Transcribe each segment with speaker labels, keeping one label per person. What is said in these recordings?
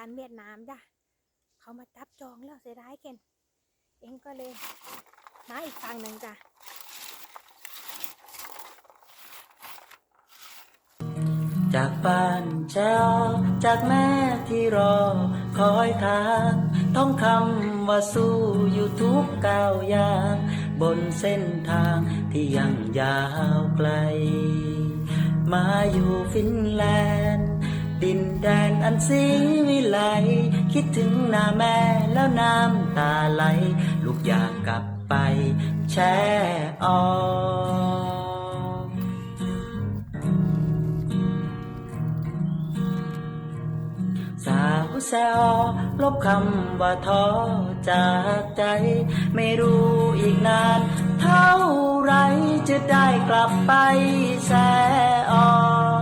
Speaker 1: ไม่ทันเวียดนามจ้ะเขามาจับจองแล้วเสียดายเกนเองก็เลยมาอีกฝั่งหนึ่งจ้ะ
Speaker 2: จากบ้านเช้าจากแม่ที่รอ คอยทางท่องคำว่าสู้อยู่ทุกก้าวย่าง บนเส้นทางที่ยังยาวไกล มาอยู่ฟินแลนด์ ดินแดนอันสีวิไลคิดถึงหน้าแม่แล้วน้ำตาไหล ลูกอยากกลับไปแช่ออสาวแซวลบคำว่าท้อจากใจ ไม่รู้อีกนาน เท่าไรจะได้กลับไปแสออ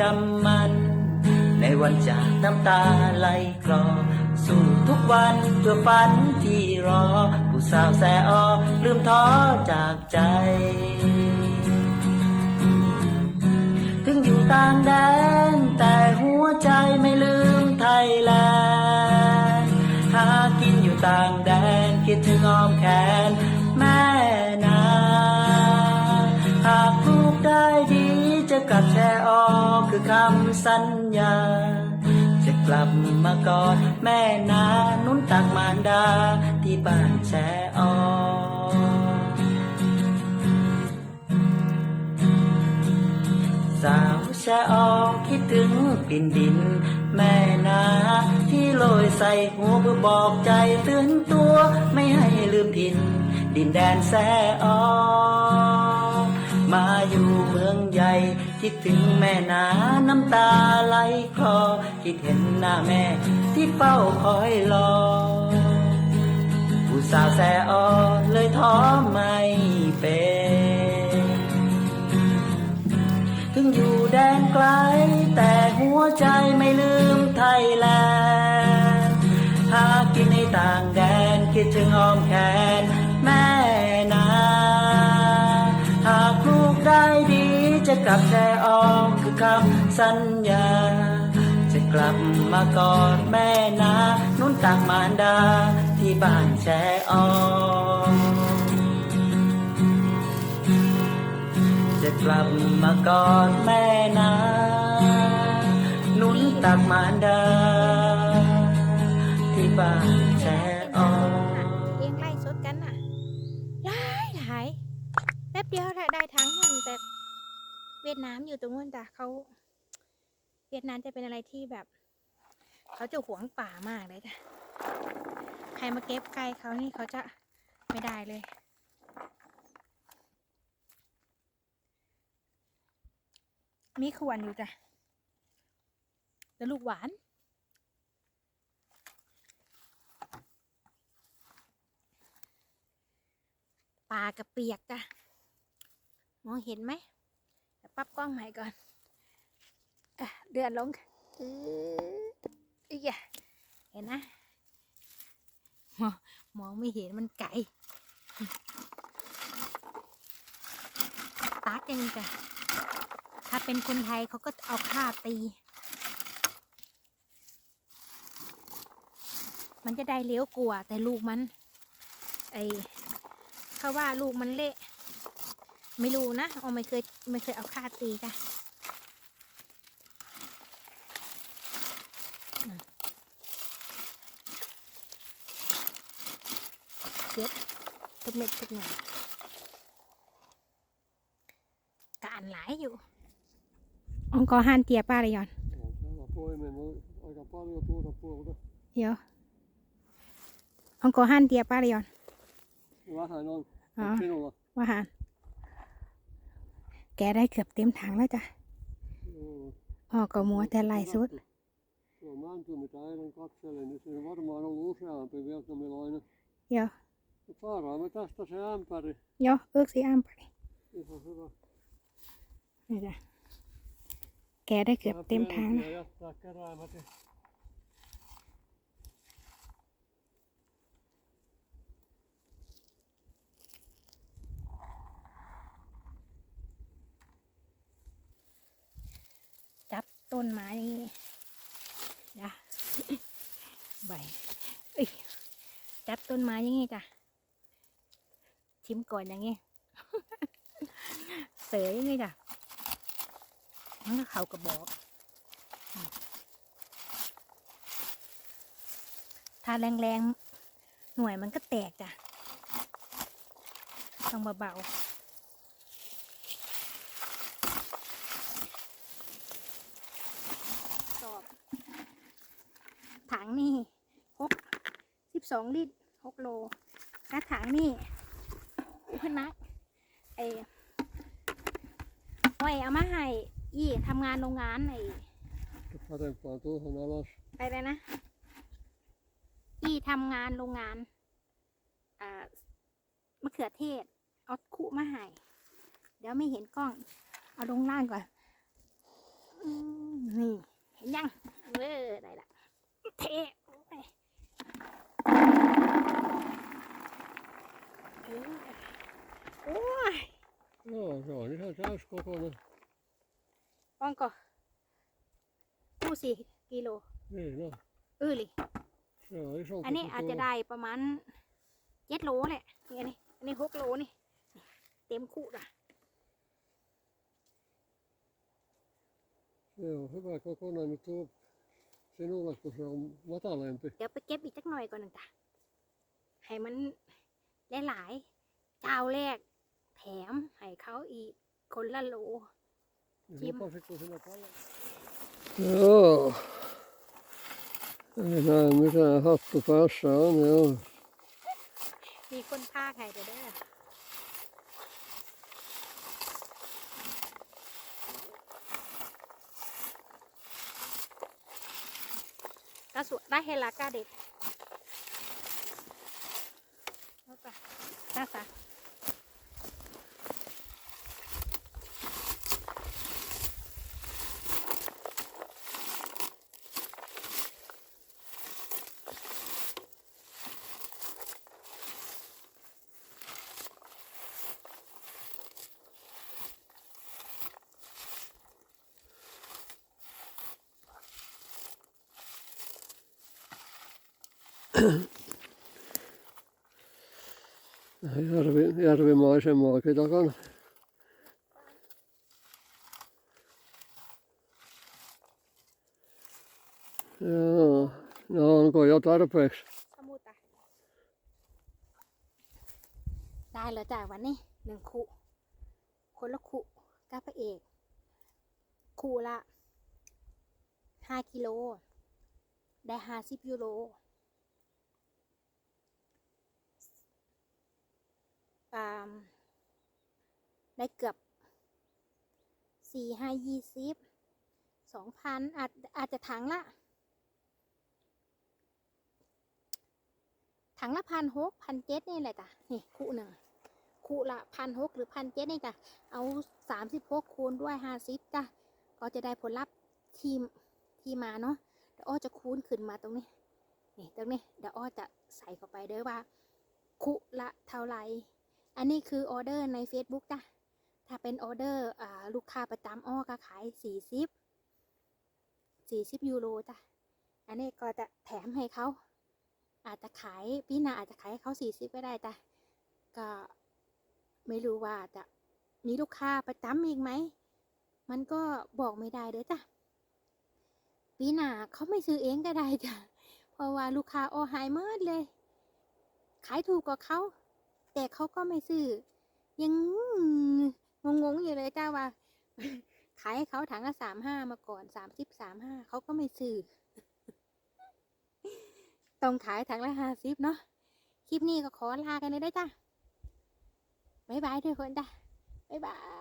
Speaker 2: จำมัน ในวันจากน้ำตาไหลคลอ สู้ทุกวันเพื่อฝันที่รอ ผู้สาวแสออลืมท้อจากใจ ถึงอยู่ต่างแดน แต่หัวใจไม่ลืมไทยแลนด์หากินอยู่ต่างแดน คิดถึงอ้อมแขน แม่นา หากลูกได้ดีจะกลับแชร์อ คือคำสัญญา จะกลับมากอดแม่นานุ่นตักมารดา ที่บ้านแชออสาวชะออคิดถึงปินดิน แม่นาที่โรยใส่หัวเพื่อบอกใจเตือนตัวไม่ให้ลืมถิ่นดินแดนแสออมาอยู่เมืองใหญ่ คิดถึงแม่นาน้ำตาไหลคลอ คิดเห็นหน้าแม่ที่เฝ้าคอยรอ ผู้สาวแสออเลยท้อไม่เป็น ถึงอยู่แดนไกล แต่หัวใจไม่ลืมไทยแลนด์หากินในต่างแดนคิดถึงอ้อมแขน คำสัญญา จะกลับมากอดแม่นานุ่นตางมารดาที่บ้านแช่ออกจะกลับมากอดแม่นาหนุนตักมารดา ที่บ้านแช่ออ
Speaker 1: น่ะ
Speaker 2: ก
Speaker 1: เองไล่สดกันน่ะหลายหลายแป๊บเดียวแหละได้ทั้งหมดแต่ เวียดนามอยู่ตรงนู้นจ้ะเขาเวียดนามจะเป็นอะไรที่แบบ เขาจะหวงป่ามากเลยจ้ะใครมาเก็บใกล้เขานี่เขาจะไม่ได้เลย มีขวนอยู่จ้ะแต่ลูกหวานปลากระเปียกจ้ะ มองเห็นไหม ปรับกล้องใหม่ก่อนอะเดือนลงอืออีกอะเห็นนะมองมองไม่เห็นมันไกลตากยังจ้ะถ้าเป็นคนไทยเขาก็เอาผ้าตี มันจะได้เลี้ยวกลัวแต่ลูกมัน ไอเขาว่าลูกมันเละ ไม่รู้นะโอไม่เคยไม่เคยเอาค่าตีจ้ะเก็บทุกเม็ดทุกหน่วยการหลายอยู่องค์กอหันเตียป้าเลยยอนเดี๋ยวองค์กอหันเตียป้าเลยยอน
Speaker 3: Vähän on.
Speaker 1: Aa.
Speaker 3: Onko sinulla?
Speaker 1: ว่าหาร แกได้เกือบเต็มถังแล้วจ้ะ
Speaker 3: Joo.
Speaker 1: ออกก็มัวแต่ไล่สุด
Speaker 3: Tuo mänty, mitä eilen katselin, niin siinä on varmaan ollut useampi vietnamilainen.
Speaker 1: เดี๋ยว
Speaker 3: Ja saadaan me tästä se ämpäri.
Speaker 1: เดี๋ยวเอิกสีอ้ามไป
Speaker 3: Ihan hyvä.
Speaker 1: นี่จ้ะแกได้เกือบเต็มถัง
Speaker 3: Ja
Speaker 1: นะ
Speaker 3: jättää keräämäti.
Speaker 1: อ ต้ นไม้นี่นะใบเอ้ยจับต้นไม้ยังไงจ้ะชิมก่อนอย่างงี้เสยยังไงจ้ะมันก็เขากระบอกถ้าแรงๆหน่วยมันก็แตกจ้ะต้องเบาๆสอบ ถังนี่หก สิบสองลิตรหกโลถ้าถังนี่พนักไอ้ไว้เอามาให้ยี่ทำงานโรงงานไอ้
Speaker 3: Parempaan tuohon alas.
Speaker 1: ไปเลยนะยี่ทำงานโรงงาน อ่ามะเขือเทศ เอาคุมาให้เดี๋ยวไม่เห็นกล้อง เอาลงล่างก่อนอืมนี่ เห็นยังเว้อได้ละเท โอ้ยเออโอ้ย
Speaker 3: Joo, se on ihan täyskokoinen.
Speaker 1: กล้องก่อนผู้สี่กิโล
Speaker 3: Niin no,
Speaker 1: เออเลย
Speaker 3: se on iso
Speaker 1: อันนี้อาจจะได้ประมาณเจ็ดโลแหละนี่อันนี้อันนี้หกโลนี่เต็มคู่ละ
Speaker 3: Se on hyvä kokoinen, mutta tuo sinulle, kun se on matalempi.
Speaker 1: เดี๋ยวไปเก็บอีกจักหน่อยก่อนหนึ่งจ้ะให้มันหลายๆเจ้าแรก แถมให้เขาอีกคนละโล
Speaker 3: Niin
Speaker 1: Kim.
Speaker 3: lupasitko sinä paljon? Joo. Ei näe mitään hattu päässä on, joo.
Speaker 1: มีคนพากให้เด้อ ได้อก็สวยได้เฮลากาเด็ดเอาไปน่าสะ
Speaker 3: Järvi, järvimaisemaakin takana. Joo, no onko jo tarpeeksi?
Speaker 1: สมุดอะได้แล้วจ้ะวันนี้หนึ่งคู่คนละคู่กับพระเอกคู่ละห้ากิโล ได้ห้าสิบยูโรอ่า ได้เกือบสี่ห้ายี่สิบสองพันอาจอาจจะถังละถังละพันหกพันเจ็ดนี่แหละจ้ะนี่คู่หนึ่งคู่ละพันหกหรือพันเจ็ดนี่จ้ะเอาสามสิบหกคูณด้วยห้าสิบจ้ะก็จะได้ผลลัพธ์ทีมที่มาเนาะเดี๋ยวอ้อจะคูณขึ้นมาตรงนี้นี่ตรงนี้เดี๋ยวอ้อจะใส่เข้าไปเด้อว่าคู่ละเท่าไหร่ อันนี้คือออเดอร์ใน Facebook จ้ะถ้าเป็นออเดอร์ลูกค้าประจำอ้อก็ขายสี่สิบสี่สิบยูโรจ้ะอันนี้ก็จะแถมให้เขาอาจจะขายพี่นาอาจจะขายให้เขาสี่สิบก็ได้แต่ก็ไม่รู้ว่าจะมีลูกค้าประจำอีกไหม มันก็บอกไม่ได้เด้อจ้ะปีหน้าเขาไม่ซื้อเองก็ได้จ้ะ เพราะว่าลูกค้าออหายเมิดเลย ขายถูกกว่าเขา แต่เขาก็ไม่ซื้อ ยังงงๆอยู่เลยจ้าว่า ขายให้เขาถังละสามห้ามาก่อนสามสิบสามห้าเขาก็ไม่ซื้อต้องขายถังละห้าสิบเนาะ คลิปนี้ก็ขอลากันเลยได้จ้ะ บ๊ายบายทุกคนจ้ะ บ๊ายบาย